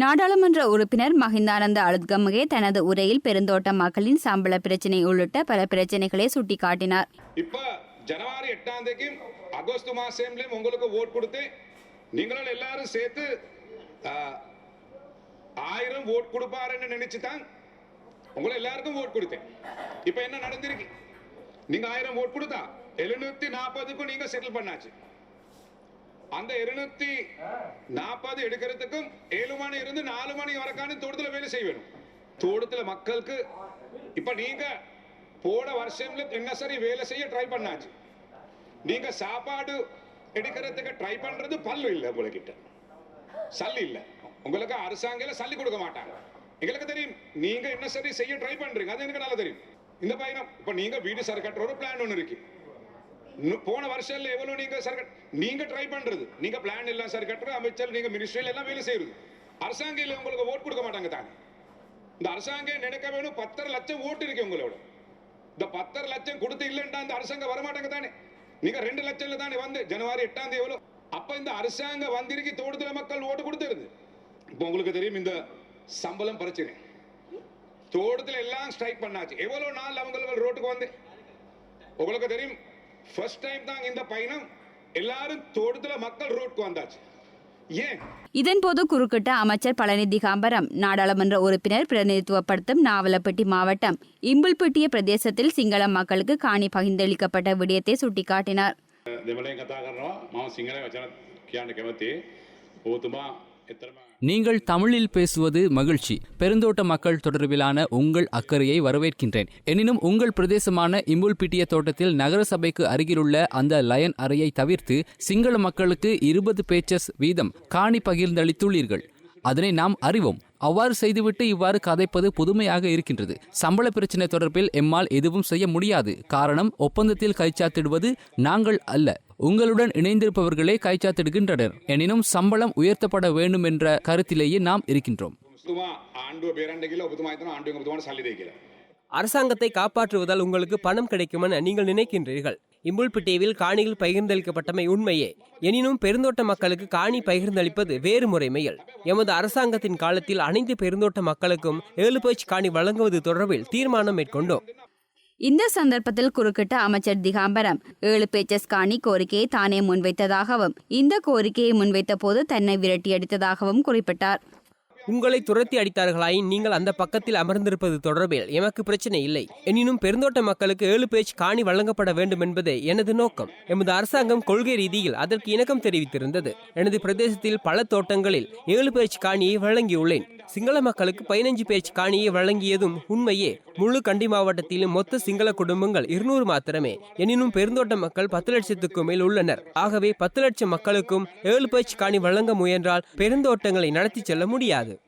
நாடாளுமன்ற உறுப்பினர் மஹிந்தானந்த அழுத்கமகே தனது உரையில் பெருந்தோட்ட மக்களின் சம்பள பிரச்சினை உள்ளிட்ட பல பிரச்சனைகளை சுட்டிக்காட்டினார். இப்ப ஜனவரி எட்டாம் தேதி அகஸ்ட் மாசம்லயும் உங்களுக்கு ஓட் கொடுத்து நீங்களும் எல்லாரும் சேர்த்து ஆயிரம் ஓட் கொடுப்பாருன்னு நினைச்சு தான் உங்களை எல்லாருக்கும் ஓட் கொடுத்தேன். இப்ப என்ன நடந்திருக்கு? நீங்க ஆயிரம் ஓட் கொடுத்தா எழுநூத்தி நாற்பதுக்கும் நீங்க செட்டில் பண்ணாச்சு. அந்த இருநூத்தி நாற்பது எடுக்கிறதுக்கும் ஏழு மணி இருந்து நாலு மணி வரைக்கான தோட்டத்தில் வேலை செய்ய வேணும் தோட்டத்துல மக்களுக்கு இப்ப நீங்க போன வருஷம்ல என்ன சரி வேலை செய்ய ட்ரை பண்ணாச்சு. நீங்க சாப்பாடு எடுக்கிறதுக்கு ட்ரை பண்றது பல்லு இல்ல உங்ககிட்ட. சல்லி இல்ல. உங்களுக்கு அரசாங்கம் சல்லி கொடுக்க மாட்டாங்க. எங்களுக்கு தெரியும். நீங்க என்ன சரி செய்ய ட்ரை பண்றீங்க. அது எனக்கு நல்லா தெரியும். இந்த பயணம். இப்ப நீங்க வீடு சரி கட்டுற ஒரு பிளான் ஒன்று இருக்கு. போன வருஷம்ல எவ்வளவு நீங்க சரி நீங்க ட்ரை பண்றது. நீங்க பிளான் எல்லாம் சரி கட்டுற அமைச்சர் நீங்க மினிஸ்ட்ரியில எல்லாம் வேலை செய்யுது அரசாங்கம் இல்லை உங்களுக்கு ஓட் கொடுக்க மாட்டாங்க தானே. இந்த அரசாங்கம் நினைக்க வேணும் பத்தரை லட்சம் ஓட்டு இருக்கு உங்களோட. இந்த பத்தரை லட்சம் கொடுத்து இல்லைன்றா இந்த அரசாங்கம் வரமாட்டாங்க தானே. நீங்க ரெண்டு லட்சம்ல தானே வந்து ஜனவரி எட்டாம் தேதி எவ்வளோ? அப்ப இந்த அரசாங்கம் வந்திருக்கு தோட்டத்துல மக்கள் ஓட்டு கொடுத்துருது. இப்போ உங்களுக்கு தெரியும் இந்த சம்பளம் பிரச்சனை தோட்டத்துல எல்லாம் ஸ்ட்ரைக் பண்ணாச்சு. எவ்வளவு நாள் அவங்க ரோட்டுக்கு வந்து? உங்களுக்கு தெரியும் ஃபர்ஸ்ட் டைம் தான் இந்த பயணம் எல்லாரும் தோட்டத்துல மக்கள் ரோட்டுக்கு வந்தாச்சு. ஏன்? இதன்போது குறுக்கிட்ட அமைச்சர் பழனி திகாம்பரம் நாடாளுமன்ற உறுப்பினர் பிரதிநிதித்துவப்படுத்தும் நாவலப்பட்டி மாவட்டம் இம்புல்பட்டிய பிரதேசத்தில் சிங்கள மக்களுக்கு காணி பகிர்ந்தளிக்கப்பட்ட விடயத்தை சுட்டிக்காட்டினார். நீங்கள் தமிழில் பேசுவது மகிழ்ச்சி. பெருந்தோட்ட மக்கள் தொடர்பிலான உங்கள் அக்கறையை வரவேற்கின்றேன். எனினும் உங்கள் பிரதேசமான இம்புல்பிட்டிய தோட்டத்தில் நகரசபைக்கு அருகிலுள்ள அந்த லயன் அறையை தவிர்த்து சிங்கள மக்களுக்கு இருபது பேச்சஸ் வீதம் காணி பகிர்ந்தளித்துள்ளீர்கள். அதனை நாம் அறிவோம். அவ்வாறு செய்துவிட்டு இவ்வாறு கதைப்பது புதுமையாக இருக்கின்றது. சம்பள பிரச்சனை தொடர்பில் எம்மால் எதுவும் செய்ய முடியாது. காரணம் ஒப்பந்தத்தில் கைச்சாத்திடுவது நாங்கள் அல்ல. உங்களுடன் இணைந்திருப்பவர்களே கைச்சாத்திடுகின்றனர் எனினும் சம்பளம் உயர்த்தப்பட வேண்டும் என்ற கருத்திலேயே நாம் இருக்கின்றோம். அரசாங்கத்தை காப்பாற்றுவதால் உங்களுக்கு பணம் கிடைக்குமென நீங்கள் நினைக்கின்றீர்கள். இம்புல்பிட்டியில் காணிகள் பகிர்ந்தளிக்கப்பட்டமை உண்மையே. எனினும் பெருந்தோட்ட மக்களுக்கு காணி பகிர்ந்தளிப்பது வேறு முறைமையில். எமது அரசாங்கத்தின் காலத்தில் அனைத்து பெருந்தோட்ட மக்களுக்கும் ஏழு பேச்சு காணி வழங்குவது தொடர்பில் தீர்மானம் மேற்கொண்டோம். இந்த சந்தர்ப்பத்தில் குறுக்கிட்ட அமைச்சர் திகாம்பரம் ஏழு பேச்சஸ் காணி கோரிக்கையை தானே முன்வைத்ததாகவும் இந்த கோரிக்கையை முன்வைத்த போது தன்னை விரட்டியடித்ததாகவும் குறிப்பிட்டார். உங்களை துரத்தி அடித்தார்களாயின் நீங்கள் அந்த பக்கத்தில் அமர்ந்திருப்பது தொடர்பில் எமக்கு பிரச்சனை இல்லை. எனினும் பெருந்தோட்ட மக்களுக்கு ஏழு பேஜ் காணி வழங்கப்பட வேண்டும் என்பதே எனது நோக்கம். எமது அரசாங்கம் கொள்கை ரீதியில் அதற்கு இணக்கம் தெரிவித்திருந்தது. எனது பிரதேசத்தில் பல தோட்டங்களில் ஏழு பேஜ் காணியை வழங்கியுள்ளேன். சிங்கள மக்களுக்கு பதினஞ்சு பேச்சு காணியை வழங்கியதும் உண்மையே. முழு கண்டி மாவட்டத்திலும் மொத்த சிங்கள குடும்பங்கள் இருநூறு மாத்திரமே. எனினும் பெருந்தோட்ட மக்கள் பத்து லட்சத்துக்கும் மேல் உள்ளனர். ஆகவே பத்து லட்சம் மக்களுக்கும் ஏழு பேச்சு காணி வழங்க முயன்றால் பெருந்தோட்டங்களை நடத்தி செல்ல முடியாது.